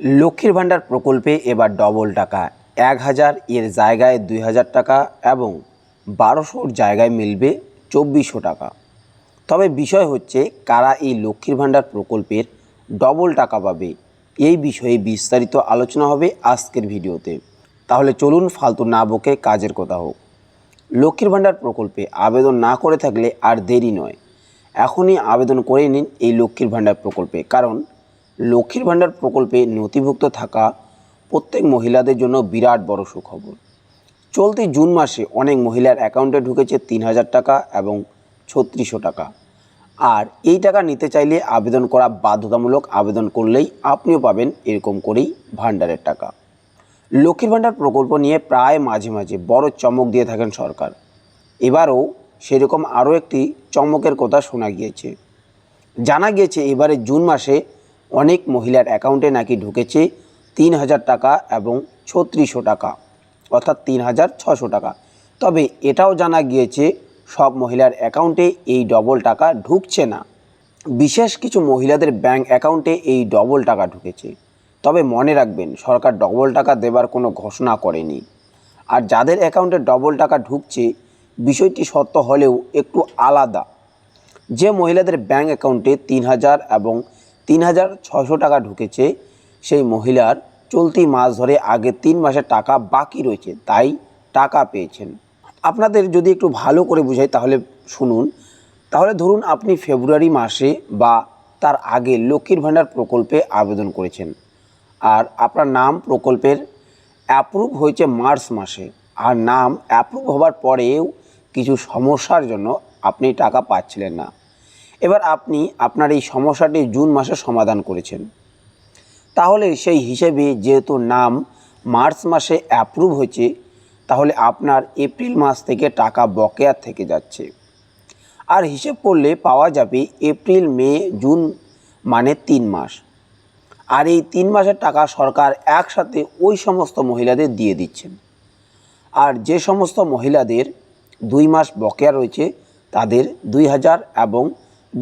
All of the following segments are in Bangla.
লক্ষ্মীর ভাণ্ডার প্রকল্পে এবার ডবল টাকা। এক হাজার, এর জায়গায় দুই হাজার টাকা এবং বারোশোর জায়গায় মিলবে চব্বিশশো টাকা। তবে বিষয় হচ্ছে, কারা এই লক্ষ্মীর ভাণ্ডার প্রকল্পের ডবল টাকা পাবে? এই বিষয়ে বিস্তারিত আলোচনা হবে আজকের ভিডিওতে। তাহলে চলুন ফালতু না বকে কাজের কথা হোক। লক্ষ্মীর ভাণ্ডার প্রকল্পে আবেদন না করে থাকলে আর দেরি নয়। এখনই আবেদন করে নিন এই লক্ষ্মীর ভাণ্ডার প্রকল্পে। কারণ লক্ষ্মীর ভাণ্ডার প্রকল্পে নথিভুক্ত থাকা প্রত্যেক মহিলাদের জন্য বিরাট বড় সুখবর। চলতি জুন মাসে অনেক মহিলার অ্যাকাউন্টে ঢুকেছে তিন হাজার টাকা এবং ছত্রিশশো টাকা। আর এই টাকা নিতে চাইলে আবেদন করা বাধ্যতামূলক আবেদন করলেই আপনিও পাবেন এরকম করেই ভাণ্ডারের টাকা। লক্ষ্মীর ভাণ্ডার প্রকল্প নিয়ে প্রায় মাঝে মাঝে বড় চমক দিয়ে থাকেন সরকার। এবারও সেরকম আরও একটি চমকের কথা শোনা গিয়েছে। জানা গিয়েছে এবারে জুন মাসে অনেক মহিলার অ্যাকাউন্টে নাকি ঢুকেছে তিন হাজার টাকা এবং ছত্রিশশো টাকা, অর্থাৎ তিন হাজার ছশো টাকা। তবে এটাও জানা গিয়েছে সব মহিলার অ্যাকাউন্টে এই ডবল টাকা ঢুকছে না। বিশেষ কিছু মহিলাদের ব্যাংক অ্যাকাউন্টে এই ডবল টাকা ঢুকেছে। তবে মনে রাখবেন, সরকার ডবল টাকা দেবার কোনো ঘোষণা করেনি। আর যাদের অ্যাকাউন্টে ডবল টাকা ঢুকছে, বিষয়টি সত্য হলেও একটু আলাদা। যে মহিলাদের ব্যাংক অ্যাকাউন্টে তিন হাজার এবং তিন হাজার ছশো টাকা ঢুকেছে। সেই মহিলার চলতি মাস ধরে আগে তিন মাসের টাকা বাকি রয়েছে, তাই টাকা পেয়েছেন। আপনাদের যদি একটু ভালো করে বুঝাই তাহলে শুনুন। তাহলে ধরুন আপনি ফেব্রুয়ারি মাসে বা তার আগে লক্ষ্মীর ভাণ্ডার প্রকল্পে আবেদন করেছেন। আর আপনার নাম প্রকল্পের অ্যাপ্রুভ হয়েছে মার্চ মাসে। আর নাম অ্যাপ্রুভ হবার পরেও কিছু সমস্যার জন্য আপনি টাকা পাচ্ছিলেন না। এবার আপনি আপনার এই সমস্যাটি জুন মাসে সমাধান করেছেন। তাহলে সেই হিসেবে যেহেতু নাম মার্চ মাসে অ্যাপ্রুভ হয়েছে, তাহলে আপনার এপ্রিল মাস থেকে টাকা বকেয়া থেকে যাচ্ছে। আর হিসেব করলে পাওয়া যাবে এপ্রিল, মে, জুন মানে তিন মাস। আর এই তিন মাসের টাকা সরকার একসাথে ওই সমস্ত মহিলাদের দিয়ে দিচ্ছেন। আর যে সমস্ত মহিলাদের দুই মাস বকেয়া রয়েছে, তাদের দুই হাজার এবং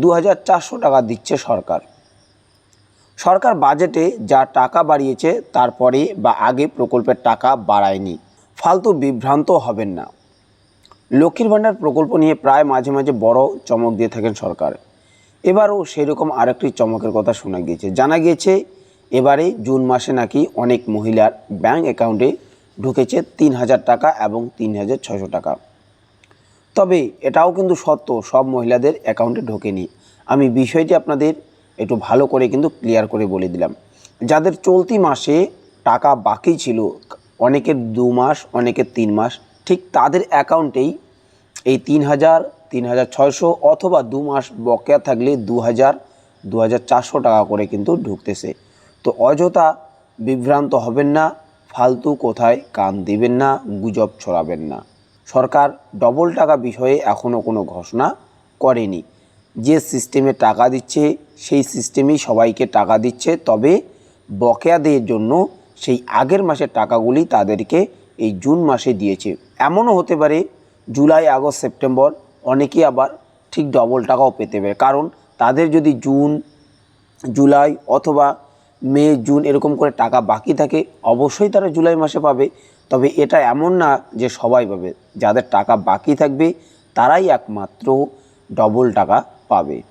দু হাজার চারশো টাকা দিচ্ছে সরকার। সরকার বাজেটে যা টাকা বাড়িয়েছে তারপরে বা আগে প্রকল্পের টাকা বাড়ায়নি। ফালতু বিভ্রান্ত হবেন না। লক্ষ্মীর ভাণ্ডার প্রকল্প নিয়ে প্রায় মাঝে মাঝে বড় চমক দিয়ে থাকেন সরকার। এবারও সেরকম আরেকটি চমকের কথা শোনা গিয়েছে। জানা গিয়েছে, এবারে জুন মাসে নাকি অনেক মহিলার ব্যাংক অ্যাকাউন্টে ঢুকেছে তিন হাজার টাকা এবং তিন হাজার ছশো টাকা। তবে এটাও কিন্তু সত্য, সব মহিলাদের অ্যাকাউন্টে ঢোকেনি। আমি বিষয়টি আপনাদের একটু ভালো করে কিন্তু ক্লিয়ার করে বলে দিলাম। যাদের চলতি মাসে টাকা বাকি ছিল, অনেকের দু মাস, অনেকের তিন মাস, ঠিক তাদের অ্যাকাউন্টেই এই তিন হাজার তিন হাজার ছয়শো অথবা দু মাস বকেয়া থাকলে দু হাজার দু হাজার চারশো টাকা করে কিন্তু ঢুকতেছে। তো অযথা বিভ্রান্ত হবেন না, ফালতু কোথায় কান দিবেন না, গুজব ছড়াবেন না। সরকার ডবল টাকা বিষয়ে এখনও কোনো ঘোষণা করেনি। যে সিস্টেমে টাকা দিচ্ছে, সেই সিস্টেমেই সবাইকে টাকা দিচ্ছে। তবে বকেয়াদের জন্য সেই আগের মাসের টাকাগুলি তাদেরকে এই জুন মাসে দিয়েছে। এমনও হতে পারে জুলাই, আগস্ট, সেপ্টেম্বর অনেকেই আবার ঠিক ডবল টাকাও পেতে পারে। কারণ তাদের যদি জুন, জুলাই অথবা মে, জুন এরকম করে টাকা বাকি থাকে, অবশ্যই তারা জুলাই মাসে পাবে। তবে এটা এমন না যে সবাই পাবে। যাদের টাকা বাকি থাকবে, তারাই একমাত্র ডবল টাকা পাবে।